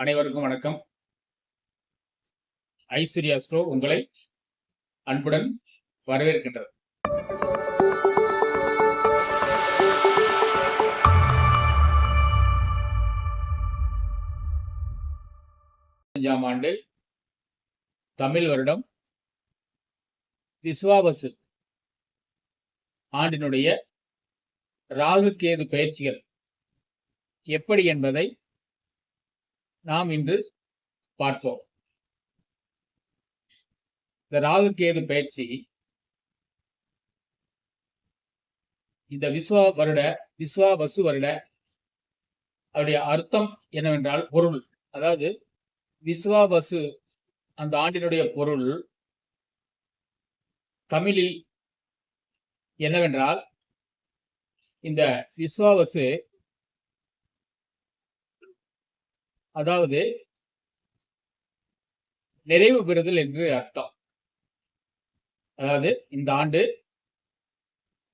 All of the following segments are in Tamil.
அனைவருக்கும் வணக்கம். ஐஸ்வர்யா ஸ்டோ உங்களை அன்புடன் வரவேற்கின்றது. அஞ்சாம் ஆண்டு தமிழ் வருடம் விஸ்வாபசு ஆண்டினுடைய ராகு கேது பயிற்சிகள் எப்படி என்பதை நாம் இன்று பார்ப்போம். இந்த ராகுகேது பயிற்சி இந்த விஸ்வா வருட விஸ்வா வசு வருட அவருடைய அர்த்தம் என்னவென்றால் பொருள். அதாவது விஸ்வா வசு அந்த ஆண்டினுடைய பொருள் தமிழில் என்னவென்றால் இந்த விஸ்வாவசு அதாவது நிறைவு பெறுதல் என்று அர்த்தம். அதாவது இந்த ஆண்டு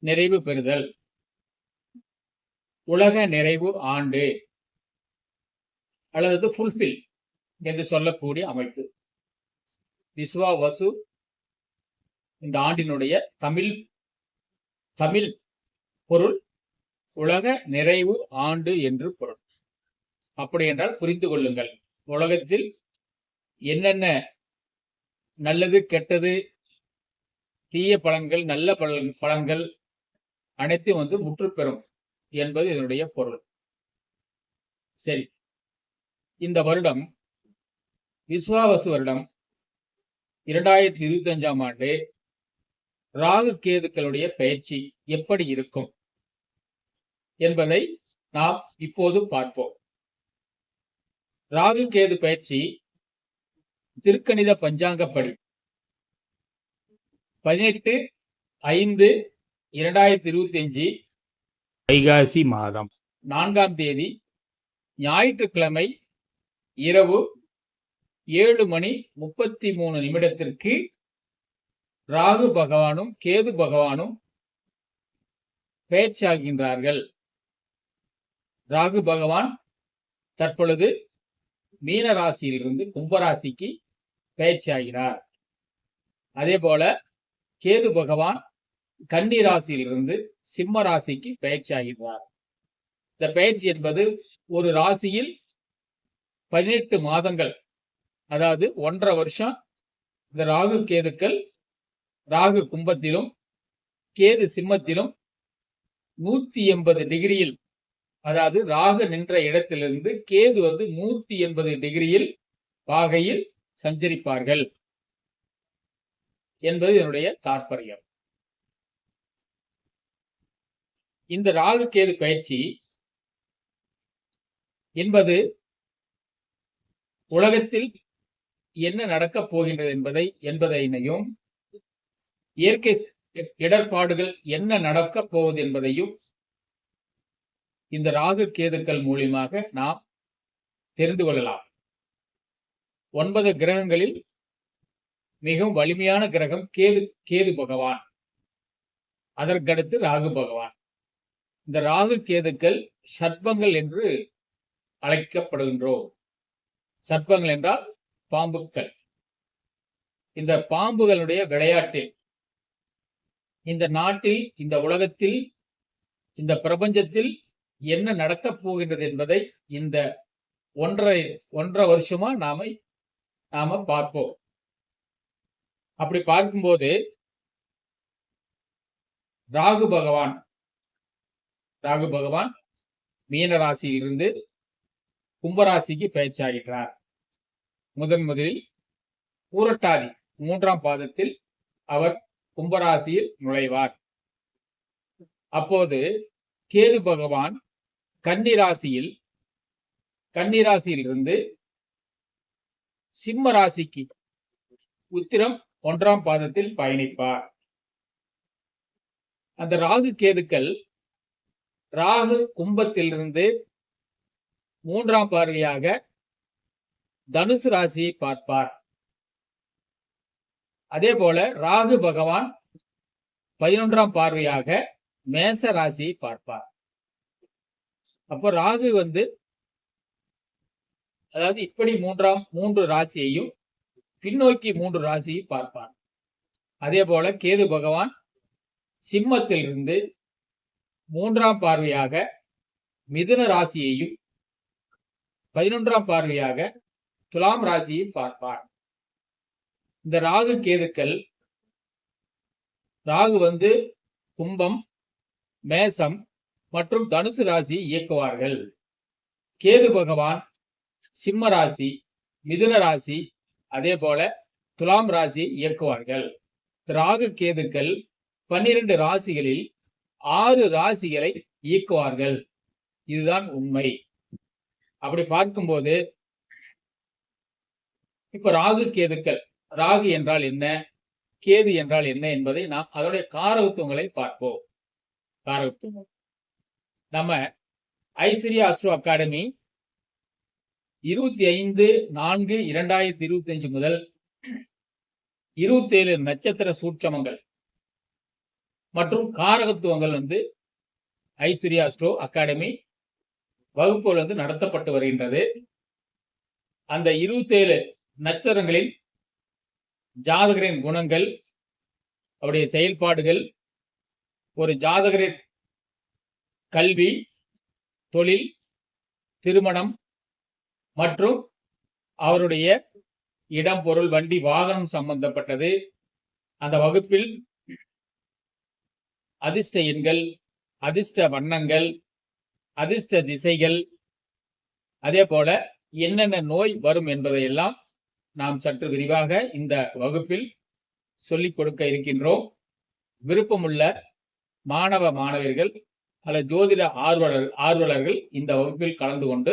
நிறைவு பெறுதல். உலக நிறைவு ஆண்டு அல்லது ஃபுல்ஃபில் என்று சொல்லக்கூடிய அமைப்பு. விஸ்வா வசு இந்த ஆண்டினுடைய தமிழ் தமிழ் பொருள் உலக நிறைவு ஆண்டு என்று பொருள். அப்படி என்றால் புரிந்து கொள்ளுங்கள். உலகத்தில் என்னென்ன நல்லது கெட்டது தீய பலன்கள் நல்ல பலன் பலன்கள் அனைத்தும் வந்து முற்றுப்பெறும் என்பது இதனுடைய பொருள். சரி. இந்த வருடம் விஸ்வாவசு வருடம் இரண்டாயிரத்தி இருபத்தி அஞ்சாம் ஆண்டு ராகு கேதுக்களுடைய பயிற்சி எப்படி இருக்கும் என்பதை நாம் இப்போது பார்ப்போம். ராகு கேது பயிற்சி திருக்கணித பஞ்சாங்கப்படி. பதினெட்டு ஐந்து இரண்டாயிரத்தி இருபத்தி அஞ்சு வைகாசி மாதம். நான்காம் தேதி ஞாயிற்றுக்கிழமை இரவு ஏழு மணி முப்பத்தி மூணு நிமிடத்திற்கு ராகு பகவானும் கேது பகவானும் பேச்சாகின்றார்கள் ராகு பகவான் தற்பொழுது மீன ராசியிலிருந்து கும்பராசிக்கு பயிற்சியாகிறார் அதே போல கேது பகவான் கன்னி ராசியிலிருந்து சிம்ம ராசிக்கு பயிற்சியாகிறார் இந்த பயிற்சி என்பது ஒரு ராசியில் பதினெட்டு மாதங்கள் அதாவது ஒன்றரை வருஷம் இந்த ராகு கேதுக்கள் ராகு கும்பத்திலும் கேது சிம்மத்திலும் நூத்தி எண்பது டிகிரியில் அதாவது ராகு நின்ற இடத்திலிருந்து கேது வந்து நூத்தி எண்பது டிகிரியில் பாகையில் சஞ்சரிப்பார்கள் என்பது என்னுடைய தாற்பயம். இந்த ராகு கேது பயிற்சி என்பது உலகத்தில் என்ன நடக்கப் போகின்றது என்பதை என்பதையும் இயற்கை இடர்பாடுகள் என்ன நடக்கப் போவது என்பதையும் இந்த ராகு கேதுக்கள் மூலியமாக நாம் தெரிந்து கொள்ளலாம். ஒன்பது கிரகங்களில் மிகவும் வலிமையான கிரகம் கேது கேது பகவான். அதற்கடுத்து ராகு பகவான். இந்த ராகு கேதுக்கள் சர்ப்பங்கள் என்று அழைக்கப்படுகின்றோம். சர்ப்பங்கள் என்றால் பாம்புக்கள். இந்த பாம்புகளுடைய விளையாட்டில் இந்த நாட்டில் இந்த உலகத்தில் இந்த பிரபஞ்சத்தில் என்ன நடக்கப் போகின்றது என்பதை இந்த ஒன்றரை ஒன்றரை வருஷமா நாம நாம பார்ப்போம். அப்படி பார்க்கும்போது ராகு பகவான் ராகு பகவான் மீன ராசியிலிருந்து கும்பராசிக்கு பயிற்சியாகிறார் முதன் முதலில் பூரட்டாதி மூன்றாம் பாதத்தில் அவர் கும்பராசியில் நுழைவார். அப்போது கேது பகவான் கன்னிராசியில் கன்னிராசியில் இருந்து சிம்ம ராசிக்கு உத்திரம் ஒன்றாம் பாதத்தில் பயணிப்பார். அந்த ராகு கேதுக்கள் ராகு கும்பத்திலிருந்து மூன்றாம் பார்வையாக தனுசு ராசியை பார்ப்பார். அதே போல ராகு பகவான் பதினொன்றாம் பார்வையாக மேச ராசியை பார்ப்பார். அப்போ ராகு வந்து அதாவது இப்படி மூன்றாம் மூன்று ராசியையும் பின்னோக்கி மூன்று ராசியை பார்ப்பார். அதே போல கேது பகவான் சிம்மத்திலிருந்து மூன்றாம் பார்வையாக மிதுன ராசியையும் பதினொன்றாம் பார்வையாக துலாம் ராசியை பார்ப்பார். இந்த ராகு கேதுக்கள் ராகு வந்து கும்பம் மேசம் மற்றும் தனுசு ராசி இயக்குவார்கள். கேது பகவான் சிம்ம ராசி மிதுன ராசி அதே போல துலாம் ராசி இயக்குவார்கள். ராகு கேதுக்கள் பன்னிரண்டு ராசிகளில் ஆறு ராசிகளை இயக்குவார்கள். இதுதான் உண்மை. அப்படி பார்க்கும்போது இப்ப ராகு கேதுக்கள் ராகு என்றால் என்ன கேது என்றால் என்ன என்பதை நாம் அதனுடைய காரகத்துவங்களை பார்ப்போம். காரகத்துவம். நம்ம ஐஸ்வர்யா அஸ்ரோ அகாடமி இருபத்தி ஐந்து நான்கு இரண்டாயிரத்தி இருபத்தி அஞ்சு முதல் இருபத்தி ஏழு நட்சத்திர சூட்சமங்கள் மற்றும் காரகத்துவங்கள் வந்து ஐஸ்வர்யா அஸ்ரோ அகாடமி வகுப்புகள் வந்து நடத்தப்பட்டு வருகின்றது. அந்த இருபத்தேழு நட்சத்திரங்களின் ஜாதகரின் குணங்கள் அவருடைய செயல்பாடுகள் ஒரு ஜாதகரின் கல்வி தொழில் திருமணம் மற்றும் அவருடைய இடம் பொருள் வண்டி வாகனம் சம்பந்தப்பட்டது. அந்த வகுப்பில் அதிர்ஷ்ட எண்கள் அதிர்ஷ்ட வண்ணங்கள் அதிர்ஷ்ட திசைகள் அதே போல என்னென்ன நோய் வரும் என்பதையெல்லாம் நாம் சற்று விரிவாக இந்த வகுப்பில் சொல்லிக் கொடுக்க இருக்கின்றோம். விருப்பமுள்ள மாணவ மாணவர்கள் பல ஜோதிட ஆர்வலர் ஆர்வலர்கள் இந்த வகுப்பில் கலந்து கொண்டு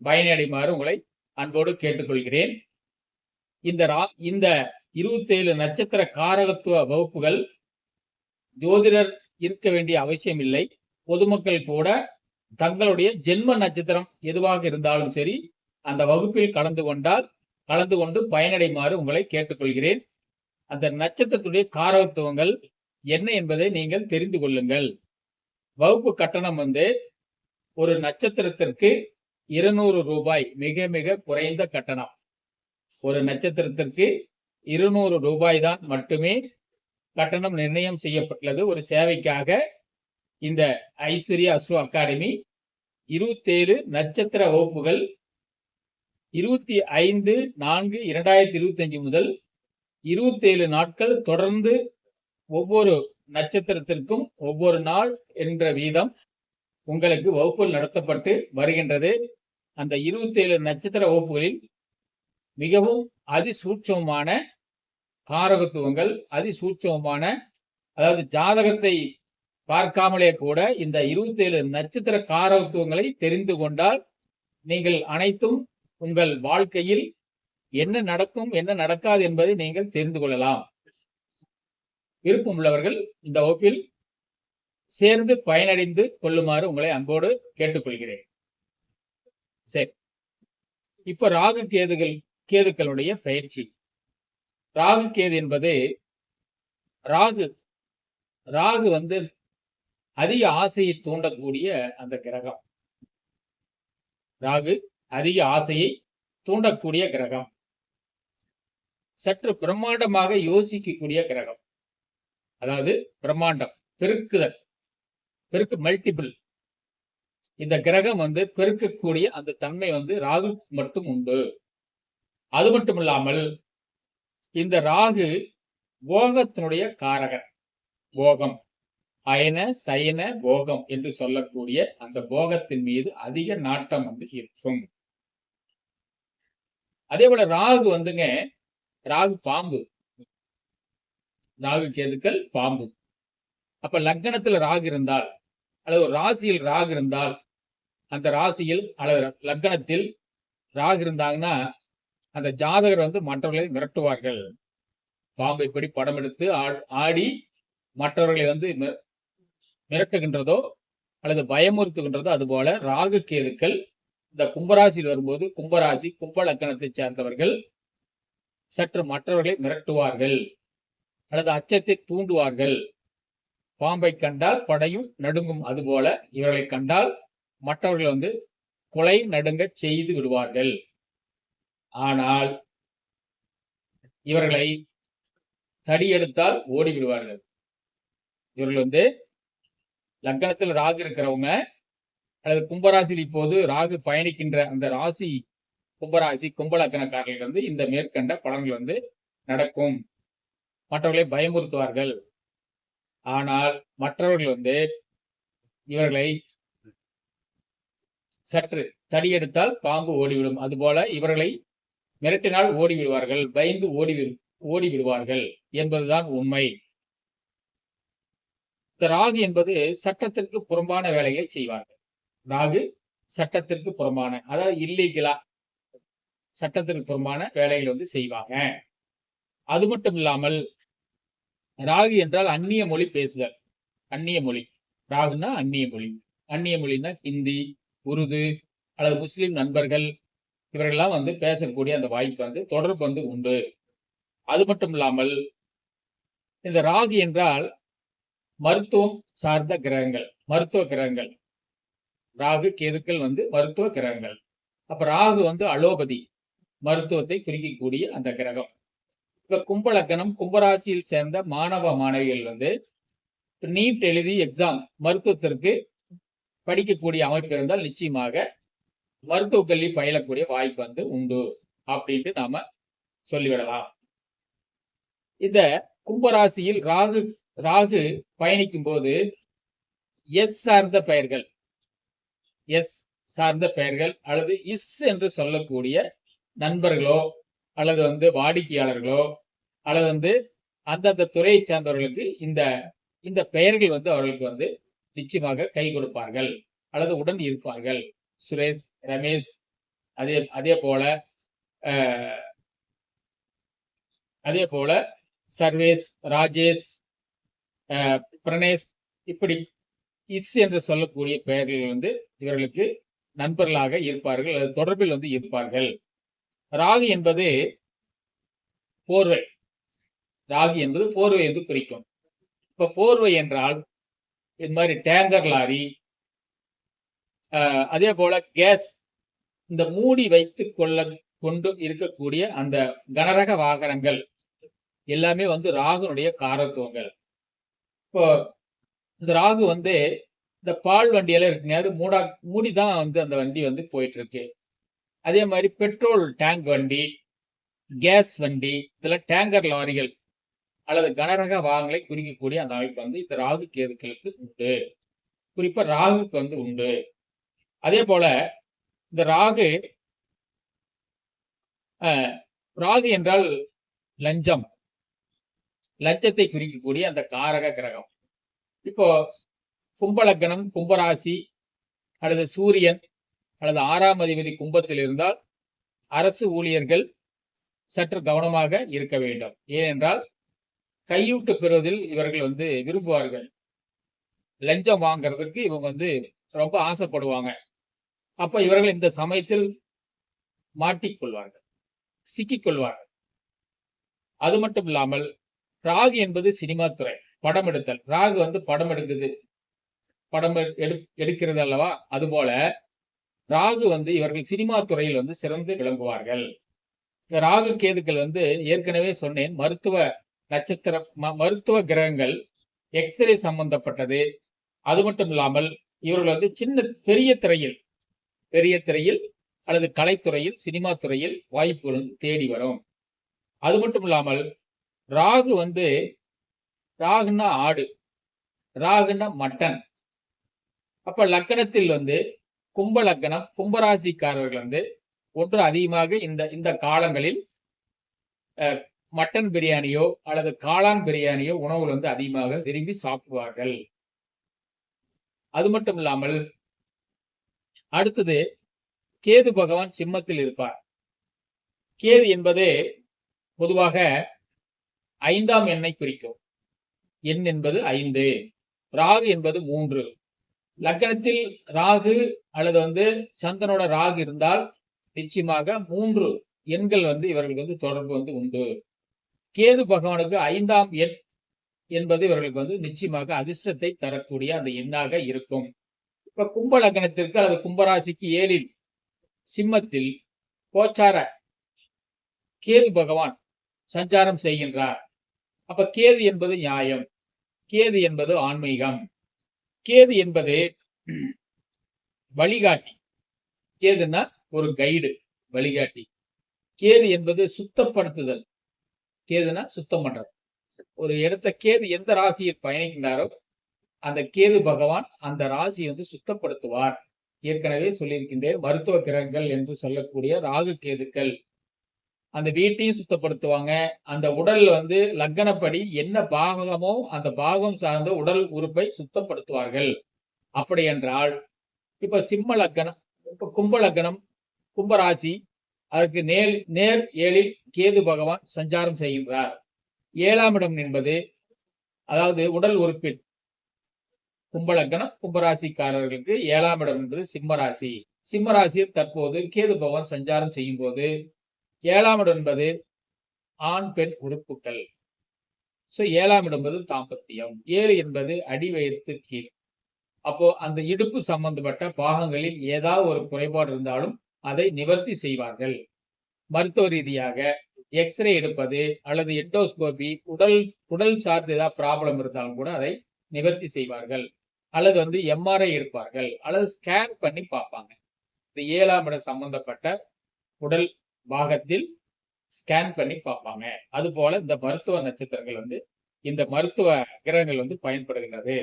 பயனடைமாறு உங்களை அன்போடு கேட்டுக்கொள்கிறேன். இந்த ரா இந்த இருபத்தேழு நட்சத்திர காரகத்துவ வகுப்புகள் ஜோதிடர் இருக்க வேண்டிய அவசியம் இல்லை பொதுமக்கள் கூட தங்களுடைய ஜென்ம நட்சத்திரம் எதுவாக இருந்தாலும் சரி அந்த வகுப்பில் கலந்து கொண்டால் கலந்து கொண்டு பயனடைமாறு உங்களை கேட்டுக்கொள்கிறேன். அந்த நட்சத்திரத்துடைய காரகத்துவங்கள் என்ன என்பதை நீங்கள் தெரிந்து கொள்ளுங்கள். வகுப்பு கட்டணம் வந்து ஒரு நட்சத்திரத்திற்கு இருநூறு ரூபாய் மிக மிக குறைந்த கட்டணம். ஒரு நட்சத்திரத்திற்கு இருநூறு ரூபாய் தான் மட்டுமே கட்டணம் நிர்ணயம் செய்யப்பட்டுள்ளது. ஒரு சேவைக்காக இந்த ஐஸ்வர்யா அஸ்ரோ அகாடமி இருபத்தேழு நட்சத்திர வகுப்புகள் இருபத்தி ஐந்து நான்கு இரண்டாயிரத்தி இருபத்தி அஞ்சு முதல் இருபத்தேழு நாட்கள் தொடர்ந்து ஒவ்வொரு நட்சத்திரத்திற்கும் ஒவ்வொரு நாள் என்ற வீதம் உங்களுக்கு வகுப்புகள் நடத்தப்பட்டு வருகின்றது. அந்த இருபத்தேழு நட்சத்திர வகுப்புகளில் மிகவும் அதிசூட்சமான காரகத்துவங்கள் அதிசூட்சமான அதாவது ஜாதகத்தை பார்க்காமலே கூட இந்த இருபத்தேழு நட்சத்திர காரகத்துவங்களை தெரிந்து கொண்டால் நீங்கள் அனைத்தும் உங்கள் வாழ்க்கையில் என்ன நடக்கும் என்ன நடக்காது என்பதை நீங்கள் தெரிந்து கொள்ளலாம். விருப்பம் உள்ளவர்கள் இந்த வகுப்பில் சேர்ந்து பயனடைந்து கொள்ளுமாறு உங்களை அன்போடு கேட்டுக்கொள்கிறேன். சரி. இப்ப ராகு கேதுகள் கேதுக்களுடைய பயிற்சி. ராகு கேது என்பது ராகு ராகு வந்து அதிக ஆசையை தூண்டக்கூடிய அந்த கிரகம். ராகு அதிக ஆசையை தூண்டக்கூடிய கிரகம். சற்று பிரம்மாண்டமாக யோசிக்கக்கூடிய கிரகம். அதாவது பிரம்மாண்டம் பெருக்குதல் பெருக்கு மல்டிபிள் இந்த கிரகம் வந்து பெருக்கக்கூடிய அந்த தன்மை வந்து ராகு மட்டும் உண்டு. அது மட்டும் இல்லாமல் இந்த ராகு போகத்தினுடைய காரகன் போகம் அயன சயன போகம் என்று சொல்லக்கூடிய அந்த போகத்தின் மீது அதிக நாட்டம் வந்து இருக்கும். அதே போல ராகு வந்துங்க ராகு பாம்பு. ராகு கேதுக்கள் பாம்பு. அப்ப லக்னத்துல ராகு இருந்தால் அல்லது ராசியில் ராகு இருந்தால் அந்த ராசியில் அல்லது லக்னத்தில் ராகு இருந்தாங்கன்னா அந்த ஜாதகர் வந்து மற்றவர்களை மிரட்டுவார்கள். பாம்பை படி படம் எடுத்து ஆடி மற்றவர்களை வந்து மிரட்டுகின்றதோ அல்லது பயமுறுத்துகின்றதோ அதுபோல ராகு கேதுக்கள் இந்த கும்பராசியில் வரும்போது கும்பராசி கும்ப லக்கணத்தை சேர்ந்தவர்கள் சற்று மற்றவர்களை மிரட்டுவார்கள். அல்லது அச்சத்தை தூண்டுவார்கள். பாம்பை கண்டால் படையும் நடுங்கும் அதுபோல இவர்களை கண்டால் மற்றவர்கள் வந்து கொலை நடுங்க செய்து விடுவார்கள். ஆனால் இவர்களை தடியெடுத்தால் ஓடி விடுவார்கள் இவர்கள் வந்து லக்னத்தில் ராகு இருக்கிறவங்க அல்லது கும்பராசியில் இப்போது ராகு பயணிக்கின்ற அந்த ராசி கும்பராசி கும்பலக்கணக்காரர்கள் வந்து இந்த மேற்கண்ட பலன்கள் வந்து நடக்கும். மற்றவர்களை பயமுறுத்துவார்கள். ஆனால் மற்றவர்கள் வந்து இவர்களை சற்று தடியெடுத்தால் பாம்பு ஓடிவிடும். அதுபோல இவர்களை மிரட்டினால் ஓடிவிடுவார்கள் பயந்து ஓடி ஓடி விடுவார்கள் என்பதுதான் உண்மை. இந்த ராகு என்பது சட்டத்திற்கு புறம்பான வேலையை செய்வார்கள் ராகு சட்டத்திற்கு புறம்பான அதாவது இல்லீகலா சட்டத்திற்கு புறம்பான வேலைகள் வந்து செய்வாங்க. அது மட்டும் இல்லாமல் ராகு என்றால் அந்நிய மொழி பேசுதல். அந்நிய மொழி. ராகுன்னா அந்நிய மொழி. அந்நிய மொழின்னா ஹிந்தி உருது அல்லது முஸ்லிம் நண்பர்கள் இவர்கள்லாம் வந்து பேசக்கூடிய அந்த வாய்ப்பு வந்து தொடர்பு வந்து உண்டு. அது மட்டும் இல்லாமல் இந்த ராகு என்றால் மருத்துவம் சார்ந்த கிரகங்கள் மருத்துவ கிரகங்கள். ராகு கேதுக்கள் வந்து மருத்துவ கிரகங்கள். அப்ப ராகு வந்து அலோபதி மருத்துவத்தை குறிக்கக்கூடிய அந்த கிரகம். இப்ப கும்பலக்கணம் கும்பராசியில் சேர்ந்த மாணவ மாணவிகள் வந்து நீட் எழுதி எக்ஸாம் மருத்துவத்திற்கு படிக்கக்கூடிய அமைப்பு இருந்தால் நிச்சயமாக மருத்துவ கல்வி பயிலக்கூடிய வாய்ப்பு வந்து உண்டு அப்படின்ட்டு நாம சொல்லிவிடலாம். இந்த கும்பராசியில் ராகு ராகு பயணிக்கும் போது எஸ் சார்ந்த பெயர்கள் எஸ் சார்ந்த பெயர்கள் அல்லது இஸ் என்று சொல்லக்கூடிய நண்பர்களோ அல்லது வந்து வாடிக்கையாளர்களோ அல்லது வந்து அந்தந்த துறையை சேர்ந்தவர்களுக்கு இந்த இந்த பெயர்கள் வந்து அவர்களுக்கு வந்து நிச்சயமாக கை கொடுப்பார்கள். அல்லது உடன் இருப்பார்கள். சுரேஷ் ரமேஷ் அதே அதே போல அதே போல சர்வேஷ் ராஜேஷ் பிரணேஷ் இப்படி இஸ் என்று சொல்லக்கூடிய பெயர்கள் வந்து இவர்களுக்கு நண்பர்களாக இருப்பார்கள் அல்லது தொடர்பில் வந்து இருப்பார்கள். ராகு என்பது போர்வை. ராகு என்பது போர்வை என்று குறிக்கும். இப்ப போர்வை என்றால் இது மாதிரி டேங்கர் லாரி அதே போல கேஸ் இந்த மூடி வைத்து கொள்ள கொண்டு இருக்கக்கூடிய அந்த கனரக வாகனங்கள் எல்லாமே வந்து ராகுனுடைய காரத்துவங்கள். இப்போ இந்த ராகு வந்து இந்த பால் வண்டியெல்லாம் இருக்குங்க அது மூடா மூடி தான் வந்து அந்த வண்டி வந்து போயிட்டு இருக்கு. அதே மாதிரி பெட்ரோல் டேங்க் வண்டி கேஸ் வண்டி இதில் டேங்கர் லாரிகள் அல்லது கனரக வாகனங்களை குறிக்கக்கூடிய அந்த அமைப்பு வந்து இந்த ராகு கேதுக்களுக்கு உண்டு. குறிப்பாக ராகுக்கு வந்து உண்டு. அதே போல இந்த ராகு ராகு என்றால் லஞ்சம். லஞ்சத்தை குறிக்கக்கூடிய அந்த காரக கிரகம். இப்போ கும்பலக்கணம் கும்பராசி அல்லது சூரியன் அல்லது ஆறாம் அதிபதி கும்பத்தில் இருந்தால் அரசு ஊழியர்கள் சற்று கவனமாக இருக்க வேண்டும். ஏனென்றால் கையூட்டு பெறுவதில் இவர்கள் வந்து விரும்புவார்கள். லஞ்சம் வாங்கிறதுக்கு இவங்க வந்து ரொம்ப ஆசைப்படுவாங்க. அப்ப இவர்கள் இந்த சமயத்தில் மாட்டிக்கொள்வார்கள் சிக்கிக்கொள்வார்கள். அது மட்டும் இல்லாமல் ராகு என்பது சினிமா துறை படம் எடுத்தல். ராகு வந்து படம் எடுக்குது படம் எடு எடுக்கிறது அல்லவா? அதுபோல ராகு வந்து இவர்கள் சினிமா துறையில் வந்து சிறந்து விளங்குவார்கள். இந்த ராகு கேதுக்கள் வந்து ஏற்கனவே சொன்னேன் மருத்துவ நட்சத்திர மருத்துவ கிரகங்கள் எக்ஸ்ரே சம்பந்தப்பட்டது. அது மட்டும் இல்லாமல் இவர்கள் வந்து சின்ன பெரிய திரையில் பெரிய திரையில் அல்லது கலைத்துறையில் சினிமா துறையில் வாய்ப்புகள் தேடி வரும். அது மட்டும் இல்லாமல் ராகு வந்து ராகுன்னா ஆடு ராகுன்னா மட்டன். அப்ப லக்கணத்தில் வந்து கும்பலக்கணம் கும்பராசிக்காரர்கள் வந்து ஒன்று அதிகமாக இந்த இந்த காலங்களில் மட்டன் பிரியாணியோ அல்லது காளான் பிரியாணியோ உணவுகள் வந்து அதிகமாக விரும்பி சாப்பிடுவார்கள். அது மட்டும் இல்லாமல் அடுத்தது கேது பகவான் சிம்மத்தில் இருப்பார். கேது என்பது பொதுவாக ஐந்தாம் எண்ணை குறிக்கும். எண் என்பது ஐந்து ராகு என்பது மூன்று. லக்கணத்தில் ராகு அல்லது வந்து சந்தனோட ராகு இருந்தால் நிச்சயமாக மூன்று எண்கள் வந்து இவர்களுக்கு வந்து தொடர்பு வந்து உண்டு. கேது பகவானுக்கு ஐந்தாம் எண் என்பது இவர்களுக்கு வந்து நிச்சயமாக அதிர்ஷ்டத்தை தரக்கூடிய அந்த எண்ணாக இருக்கும். இப்ப கும்ப லக்னத்திற்கு அல்லது கும்பராசிக்கு ஏழில் சிம்மத்தில் கோச்சார கேது பகவான் சஞ்சாரம் செய்கின்றார். அப்ப கேது என்பது நியாயம். கேது என்பது ஆன்மீகம். கேது என்பது வழிகாட்டி. கேதுன்னா ஒரு கைடு வழிகாட்டி. கேது என்பது சுத்தப்படுத்துதல். கேதுனா சுத்தம் பண்றது. ஒரு இடத்த கேது எந்த ராசியில் பயணிக்கின்றாரோ அந்த கேது பகவான் அந்த ராசியை வந்து சுத்தப்படுத்துவார். ஏற்கனவே சொல்லியிருக்கின்றேன் மருத்துவ கிரகங்கள் என்று சொல்லக்கூடிய ராகு கேதுக்கள். அந்த வீட்டையும் சுத்தப்படுத்துவாங்க. அந்த உடல் வந்து லக்கணப்படி என்ன பாகமோ அந்த பாகம் சார்ந்த உடல் உறுப்பை சுத்தப்படுத்துவார்கள். அப்படி என்றால் இப்ப சிம்ம லக்கணம் இப்ப கும்ப லக்கணம் கும்பராசி அதற்கு நேர் நேர் ஏழில் கேது பகவான் சஞ்சாரம் செய்கின்றார் ஏழாம் இடம் என்பது அதாவது உடல் உறுப்பில். கும்பலக்கணம் கும்பராசிக்காரர்களுக்கு ஏழாம் இடம் என்பது சிம்மராசி சிம்மராசியில் தற்போது கேது பகவான் சஞ்சாரம் செய்யும் போது ஏழாம் இடம் என்பது ஆண் பெண் உறுப்புகள். ஸோ ஏழாம் இடம் என்பது தாம்பத்தியம். ஏழு என்பது அடிவயிற்று கீழ். அப்போ அந்த இடுப்பு சம்பந்தப்பட்ட பாகங்களில் ஏதாவது ஒரு குறைபாடு இருந்தாலும் அதை நிவர்த்தி செய்வார்கள். மருத்துவ ரீதியாக எக்ஸ்ரே எடுப்பது அல்லது எண்டோஸ்கோபி உடல் உடல் சார்ந்து ஏதாவது ப்ராப்ளம் இருந்தாலும் கூட அதை நிவர்த்தி செய்வார்கள். அல்லது வந்து எம்ஆர்ஐ எடுப்பார்கள். அல்லது ஸ்கேன் பண்ணி பார்ப்பாங்க. இந்த ஏழாம் இடம் சம்பந்தப்பட்ட உடல் பாகத்தில் ஸ்கேன் பண்ணி பார்ப்பாங்க. அது போல இந்த மருத்துவ நட்சத்திரங்கள் வந்து இந்த மருத்துவ கிரகங்கள் வந்து பயன்படுகின்றது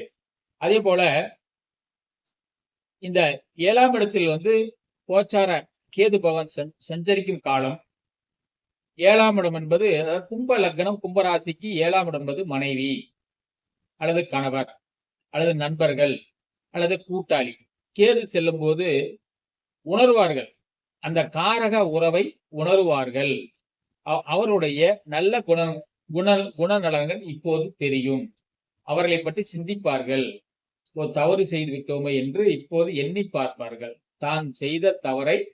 அதே போல இந்த ஏழாம் இடத்தில் வந்து கோச்சார கேது பவன் சஞ்சரிக்கும் காலம். ஏழாம் இடம் என்பது அதாவது கும்ப லக்னம் கும்பராசிக்கு ஏழாம் இடம் என்பது மனைவி அல்லது கணவர் அல்லது நண்பர்கள் அல்லது கூட்டாளி. கேது செல்லும் போது உணர்வார்கள். அந்த காரக உறவை உணருவார்கள். அவ- அவருடைய நல்ல குண குண குணநலன்கள் இப்போது தெரியும். அவர்களை பற்றி சிந்திப்பார்கள். ஓ தவறு செய்து விட்டோமே என்று இப்போது எண்ணி பார்ப்பார்கள். தான் செய்த தவறை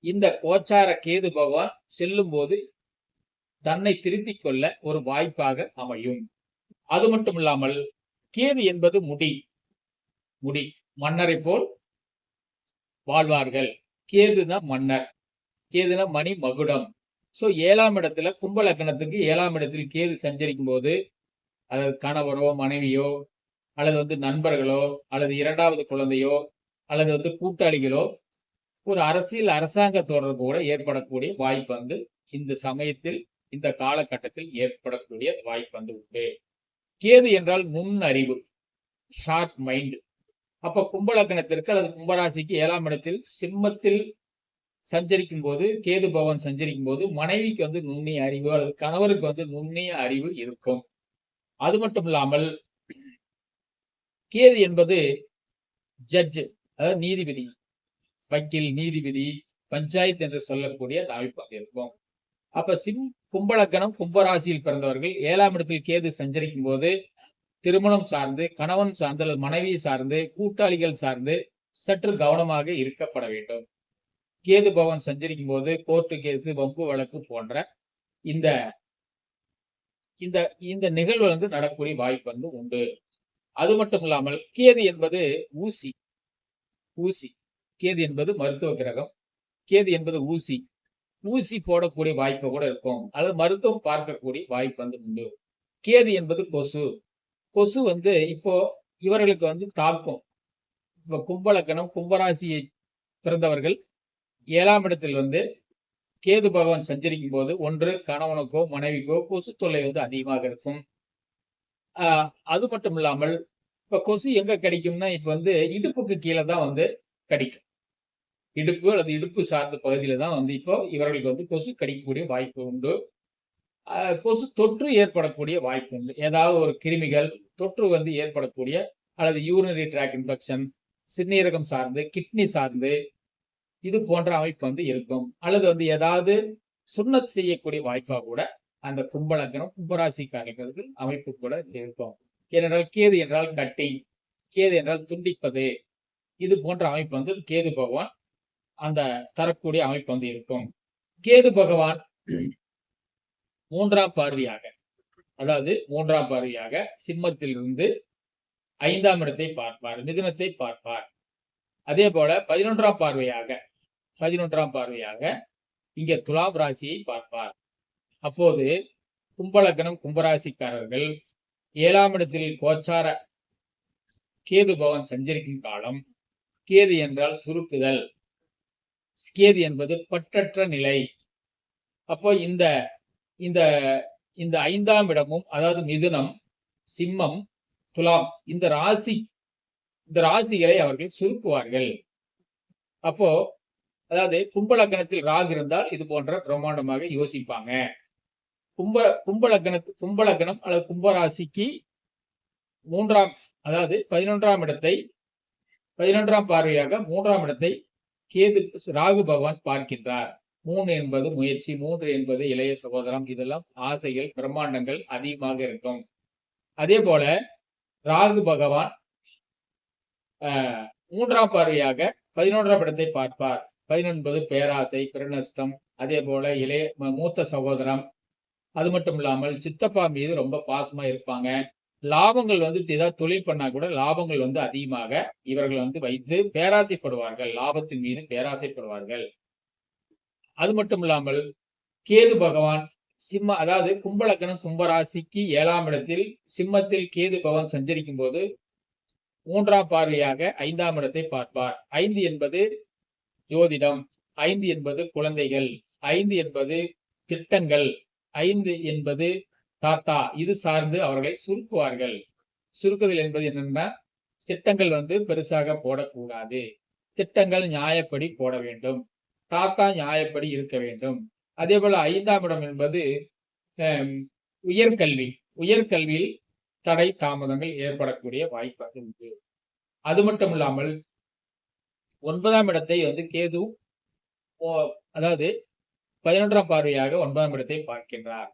இந்த கோச்சார கேது பகவான் செல்லும் போது தன்னை திருத்திக் கொள்ள ஒரு வாய்ப்பாக அமையும். அது மட்டும் இல்லாமல் கேது என்பது முடி முடி மன்னரை போல் வாழ்வார்கள். கேதுனா மன்னர் கேதுனா மணி மகுடம் ஸோ ஏழாம் இடத்துல கும்ப லக்னத்துக்கு ஏழாம் இடத்தில் கேது சஞ்சரிக்கும் போது அதாவது கணவரோ மனைவியோ அல்லது வந்து நண்பர்களோ அல்லது இரண்டாவது குழந்தையோ அல்லது வந்து கூட்டாளிகளோ ஒரு அரசியல் அரசாங்க தொடர்பு கூட ஏற்படக்கூடிய வாய்ப்பு வந்து இந்த சமயத்தில் இந்த காலகட்டத்தில் ஏற்படக்கூடிய வாய்ப்பு வந்து உண்டு. கேது என்றால் நுண்ணறிவு ஷார்ட் மைண்ட் அப்ப கும்பலக்கணத்திற்கு அல்லது கும்பராசிக்கு ஏழாம் இடத்தில் சிம்மத்தில் சஞ்சரிக்கும் போது கேது பவன் சஞ்சரிக்கும் போது மனைவிக்கு வந்து நுண்ணிய அறிவு அல்லது கணவருக்கு வந்து நுண்ணிய அறிவு இருக்கும். அது மட்டும் இல்லாமல் கேது என்பது ஜட்ஜ் அதாவது நீதிபதி வக்கீல் நீதிபதி பஞ்சாயத்து என்று சொல்லக்கூடிய அமைப்பாக இருக்கும். அப்ப சிம் கும்பலக்கணம் கும்பராசியில் பிறந்தவர்கள் ஏழாம் இடத்தில் கேது சஞ்சரிக்கும் போது திருமணம் சார்ந்து கணவன் சார்ந்து அல்லது மனைவி சார்ந்து கூட்டாளிகள் சார்ந்து சற்று கவனமாக இருக்கப்பட வேண்டும். கேது பவன் சஞ்சரிக்கும் போது கோர்ட்டு கேஸ் வம்பு வழக்கு போன்ற இந்த இந்த இந்த நிகழ்வு வந்து நடக்கக்கூடிய வாய்ப்பு வந்து உண்டு. அது மட்டும் இல்லாமல் கேது என்பது ஊசி ஊசி. கேது என்பது மருத்துவ கிரகம். கேது என்பது ஊசி. ஊசி போடக்கூடிய வாய்ப்பு கூட இருக்கும். அல்லது மருத்துவம் பார்க்கக்கூடிய வாய்ப்பு வந்து உண்டு. கேது என்பது கொசு. கொசு வந்து இப்போ இவர்களுக்கு வந்து தாக்கும். இப்போ கும்பலக்கணம் கும்பராசியை பிறந்தவர்கள் ஏழாம் இடத்தில் வந்து கேது பகவான் சஞ்சரிக்கும் போது ஒன்று கணவனுக்கோ மனைவிக்கோ கொசு தொல்லை வந்து அதிகமாக இருக்கும். ஆஹ் அது மட்டும் இல்லாமல் இப்போ கொசு எங்க கிடைக்கும்னா இப்போ வந்து இடுப்புக்கு கீழே தான் வந்து கடிக்கும். இடுப்பு அல்லது இடுப்பு சார்ந்த பகுதியில தான் வந்து இப்போ இவர்களுக்கு வந்து கொசு கடிக்கக்கூடிய வாய்ப்பு உண்டு. கொசு தொற்று ஏற்படக்கூடிய வாய்ப்பு உண்டு. ஏதாவது ஒரு கிருமிகள் தொற்று வந்து ஏற்படக்கூடிய அல்லது யூரினரி ட்ராக் இன்ஃபெக்ஷன் சிறுநீரகம் சார்ந்து கிட்னி சார்ந்து இது போன்ற அமைப்பு வந்து இருக்கும். அல்லது வந்து ஏதாவது சுண்ணத் செய்யக்கூடிய வாய்ப்பாக கூட அந்த கும்பலக்கணம் கும்பராசிக்காரர்களுக்கு அமைப்பு கூட இருக்கும். ஏனென்றால் கேது என்றால் கட்டிங் கேது என்றால் துண்டிப்பது இது போன்ற அமைப்பு வந்து கேது பகவான் அந்த தரக்கூடிய அமைப்பு வந்து இருக்கும். கேது பகவான் மூன்றாம் பார்வையாக அதாவது மூன்றாம் பார்வையாக சிம்மத்திலிருந்து ஐந்தாம் இடத்தை பார்ப்பார் மிதுனத்தை பார்ப்பார். அதே போல பதினொன்றாம் பார்வையாக பதினொன்றாம் பார்வையாக இங்க துலாம் ராசியை பார்ப்பார். அப்போது கும்பலக்கணம் கும்பராசிக்காரர்கள் ஏழாம் இடத்தில் கோச்சார கேது பவன் சஞ்சரிக்கும் காலம். கேது என்றால் சுருக்குதல். கேது என்பது பற்றற்ற நிலை. அப்போ இந்த இந்த இந்த ஐந்தாம் இடமும் அதாவது மிதுனம் சிம்மம் துலாம் இந்த ராசி இந்த ராசிகளை அவர்கள் சுருக்குவார்கள். அப்போ அதாவது கும்பலக்கணத்தில் ராகு இருந்தால் இது போன்ற பிரம்மாண்டமாக யோசிப்பாங்க. கும்ப கும்பலக்கணத்து கும்பலக்கணம் அல்லது கும்பராசிக்கு மூன்றாம் அதாவது பதினொன்றாம் இடத்தை பதினொன்றாம் பார்வையாக மூன்றாம் இடத்தை கேது ராகு பகவான் பார்க்கின்றார். மூணு என்பது முயற்சி மூன்று என்பது இளைய சகோதரம். இதெல்லாம் ஆசைகள் பிரம்மாண்டங்கள் அதிகமாக இருக்கும். அதே போல ராகு பகவான் மூன்றாம் பார்வையாக பதினொன்றாம் இடத்தை பார்ப்பார். பதினொன்பது பேராசை பிரணஸ்டம் அதே போல இளைய ம- மூத்த சகோதரம். அது மட்டும் இல்லாமல் சித்தப்பா மீது ரொம்ப பாசமா இருப்பாங்க. லாபங்கள் வந்து ஏதாவது தொழில் பண்ணா கூட லாபங்கள் வந்து அதிகமாக இவர்கள் வந்து வைத்து பேராசைப்படுவார்கள். லாபத்தின் மீது பேராசைப்படுவார்கள். அது மட்டும் இல்லாமல் கேது பகவான் சிம்ம அதாவது கும்பலக்கணம் கும்பராசிக்கு ஏழாம் இடத்தில் சிம்மத்தில் கேது பகவான் சஞ்சரிக்கும் போது மூன்றாம் பார்வையாக ஐந்தாம் இடத்தை பார்ப்பார். ஐந்து என்பது ஜோதிடம் ஐந்து என்பது குழந்தைகள் ஐந்து என்பது திட்டங்கள் ஐந்து என்பது தாத்தா. இது சார்ந்து அவர்களை சுருக்குவார்கள். சுருக்குதல் என்பது என்னன்னா திட்டங்கள் வந்து பெருசாக போடக்கூடாது. திட்டங்கள் நியாயப்படி போட வேண்டும். தாத்தா நியாயப்படி இருக்க வேண்டும். அதே போல ஐந்தாம் இடம் என்பது உயர்கல்வி. உயர்கல்வியில் தடை தாமதங்கள் ஏற்படக்கூடிய வாய்ப்பாக உண்டு. அது மட்டும் இல்லாமல் ஒன்பதாம் இடத்தை வந்து கேது ஓ- அதாவது பதினொன்றாம் பார்வையாக ஒன்பதாம் இடத்தை பார்க்கின்றார்.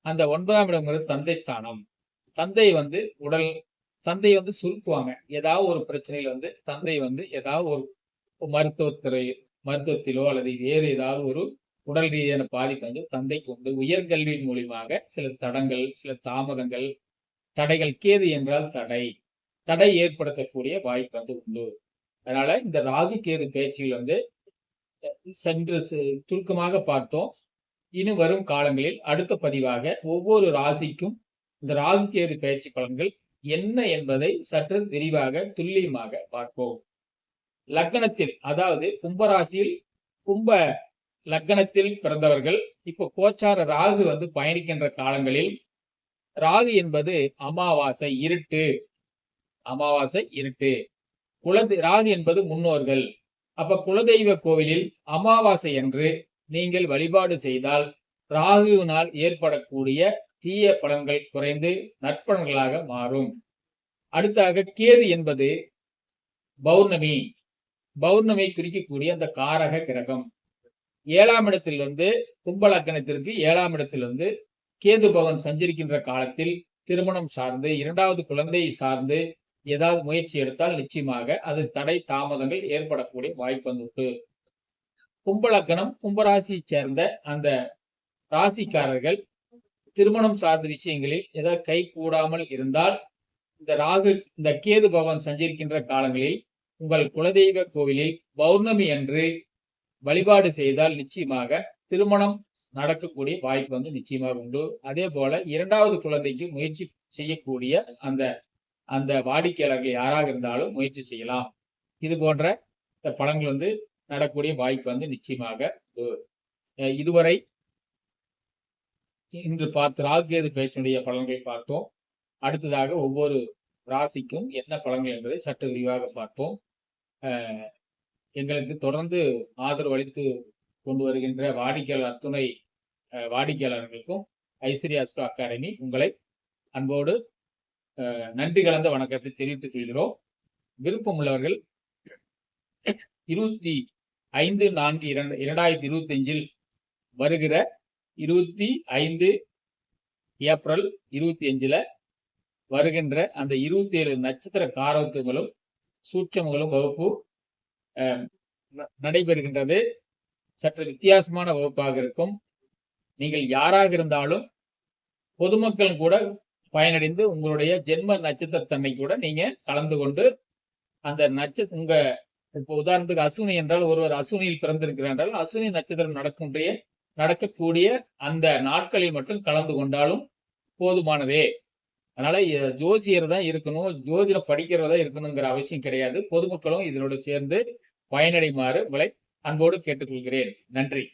அந்த ஒன்பதாம் இடம்ங்கிறது தந்தை ஸ்தானம். தந்தை வந்து உடல் தந்தை வந்து சுருக்குவாங்க. ஏதாவது ஒரு பிரச்சனையில வந்து தந்தை வந்து ஏதாவது ஒரு மருத்துவத்துறை மருத்துவத்திலோ அல்லது வேறு ஏதாவது ஒரு உடல் ரீதியான பாதிப்பு வந்து தந்தைக்கு உண்டு உயர்கல்வியின் மூலியமாக சில தடங்கள் சில தாமதங்கள் தடைகள் கேது என்றால் தடை. தடை ஏற்படுத்தக்கூடிய வாய்ப்பு வந்து உண்டு. அதனால இந்த ராகு கேது பேச்சில் வந்து சென்று சு- சுருக்கமாக பார்த்தோம். இனி வரும் காலங்களில் அடுத்த பதிவாக ஒவ்வொரு ராசிக்கும் இந்த ராகு கேது பயிற்சி பலன்கள் என்ன என்பதை சற்று விரிவாக துல்லியமாக பார்ப்போம். லக்னத்தில் அதாவது கும்பராசியில் கும்ப லக்னத்தில் பிறந்தவர்கள் இப்போ கோச்சார ராகு வந்து பயணிக்கின்ற காலங்களில் ராகு என்பது அமாவாசை இருட்டு. அமாவாசை இருட்டு. குலதெ ராகு என்பது முன்னோர்கள். அப்ப குலதெய்வ கோவிலில் அமாவாசை என்று நீங்கள் வழிபாடு செய்தால் ராகுவினால் ஏற்படக்கூடிய தீய பலன்கள் குறைந்து நற்பலன்களாக மாறும். அடுத்தாக கேது என்பது பௌர்ணமி. பௌர்ணமை குறிக்கக்கூடிய அந்த காரக கிரகம். ஏழாம் இடத்தில் வந்து கும்பலக்கணத்திற்கு ஏழாம் இடத்தில் வந்து கேது பவன் சஞ்சரிக்கின்ற காலத்தில் திருமணம் சார்ந்து இரண்டாவது குழந்தையை சார்ந்து ஏதாவது முயற்சி எடுத்தால் நிச்சயமாக அது தடை தாமதங்கள் ஏற்படக்கூடிய வாய்ப்பு வந்துட்டு கும்பலக்கணம் கும்பராசியை சேர்ந்த அந்த ராசிக்காரர்கள் திருமணம் சார்ந்த விஷயங்களில் ஏதாவது கை கூடாமல் இருந்தால் இந்த ராகு இந்த கேது பவன் சஞ்சரிக்கின்ற காலங்களில் உங்கள் குலதெய்வ கோவிலில் பௌர்ணமி அன்று வழிபாடு செய்தால் நிச்சயமாக திருமணம் நடக்கக்கூடிய வாய்ப்பு வந்து நிச்சயமாக உண்டு. அதே போல இரண்டாவது குழந்தைக்கு முயற்சி செய்யக்கூடிய அந்த அந்த வாடிக்கையாளர்கள் யாராக இருந்தாலும் முயற்சி செய்யலாம். இது போன்ற இந்த பலன்கள் வந்து நடக்கூடிய வாய்ப்பு வந்து நிச்சயமாக உண்டு. இதுவரை இன்று பார்த்து ராகுகேது பேச்சினுடைய பலன்களை பார்த்தோம். அடுத்ததாக ஒவ்வொரு ராசிக்கும் என்ன பலன்கள் என்பதை சற்று விரிவாக பார்ப்போம். எங்களுக்கு தொடர்ந்து ஆதரவு அளித்து கொண்டு வருகின்ற வாடிக்கையாளர் அத்துணை வாடிக்கையாளர்களுக்கும் ஐஸ்வர்யா அஸ்ட்ரோ அகாடமி உங்களை அன்போடு நன்றி கலந்த வணக்கத்தை தெரிவித்துக் கொள்கிறோம். விருப்பம் உள்ளவர்கள் இருபத்தி ஐந்து நான்கு இரண்டு இரண்டாயிரத்தி இருபத்தி அஞ்சில் வருகிற இருபத்தி ஐந்து ஏப்ரல் இருபத்தி அஞ்சில் வருகின்ற அந்த இருபத்தி ஏழு நட்சத்திர காரகத்துவங்களும் சூட்சமங்களும் வகுப்பு அஹ், ந- நடைபெறுகின்றது. சற்று வித்தியாசமான வகுப்பாக இருக்கும். நீங்கள் யாராக இருந்தாலும் பொதுமக்கள் கூட பயனடைந்து உங்களுடைய ஜென்ம நட்சத்திரத்தன்மை கூட நீங்க கலந்து கொண்டு அந்த நட்ச உங்க இப்போ உதாரணத்துக்கு அசுனி என்றால் ஒருவர் அசுனியில் பிறந்திருக்கிறார் என்றால் அசுனி நட்சத்திரம் நடக்கின்ற நடக்கக்கூடிய அந்த நாட்களில் மட்டும் கலந்து கொண்டாலும் போதுமானதே. அதனால ஜோசியர் தான் இருக்கணும் ஜோதிடம் படிக்கிறதா இருக்கணுங்கிற அவசியம் கிடையாது. பொதுமக்களும் இதனோடு சேர்ந்து பயனடைமாறு உங்களை அன்போடு கேட்டுக்கொள்கிறேன். நன்றி.